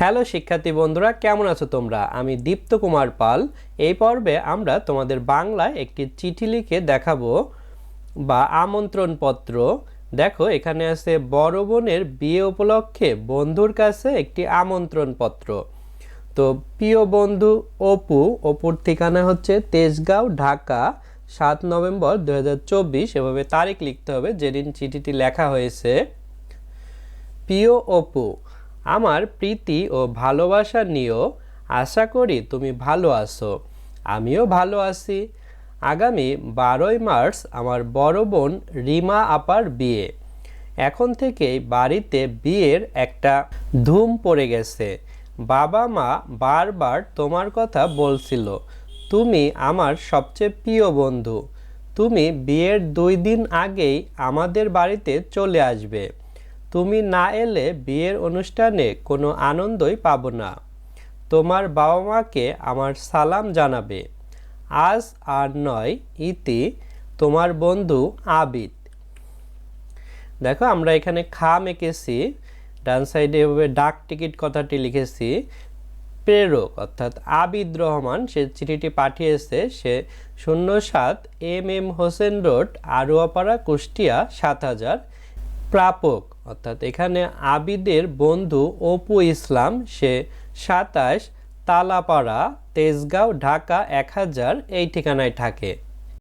Hello শিক্ষার্থী বন্ধুরা, কেমন আছো তোমরা? আমি দীপ্ত কুমার পাল। এই পর্বে আমরা তোমাদের বাংলায় একটি চিঠি লিখে দেখাবো বা আমন্ত্রণ পত্র দেখো, এখানে আছে, বড় বোনের বিয়ে উপলক্ষে বন্ধুর কাছে একটি আমন্ত্রণ পত্র তো, প্রিয় বন্ধু অপু, অপুর ঠিকানা হচ্ছে তেজগাঁও, ঢাকা, সাত নভেম্বর দু হাজার চব্বিশ। এভাবে তারিখ লিখতে হবে, যেদিন চিঠিটি লেখা হয়েছে। প্রিয় অপু আমার প্রীতি ও ভালোবাসা নিয়েও আশা করি তুমি ভালো আছো। আমিও ভালো আছি। আগামী বারোই মার্চ আমার বড় বোন রিমা আপার বিয়ে। এখন থেকেই বাড়িতে বিয়ের একটা ধুম পড়ে গেছে। বাবা মা বারবার তোমার কথা বলছিল, তুমি আমার সবচেয়ে প্রিয় বন্ধু। তুমি বিয়ের দুই দিন আগেই আমাদের বাড়িতে চলে আসবে। তুমি না এলে বিয়ের অনুষ্ঠানে কোনো আনন্দই পাবো না। তোমার বাবা মাকে আমার সালাম জানাবে। আজ আর নয়, ইতি তোমার বন্ধু আবিদ। দেখো, আমরা এখানে খাম এঁকেছি ডান সাইডে এভাবে ডাক টিকিট কথাটি লিখেছি, প্রেরক, অর্থাৎ আবিদ রহমান, সে চিঠিটি পাঠিয়েছে, সে শূন্য সাত M M Hossain road, Arowapara, Kushtia, সাত হাজার, প্রাপক। অর্থাৎ এখানে আবিদের বন্ধু অপু ইসলাম, সে সাতাশ তালাপাড়া, তেজগাঁও, ঢাকা এক হাজার, এই ঠিকানায় থাকে।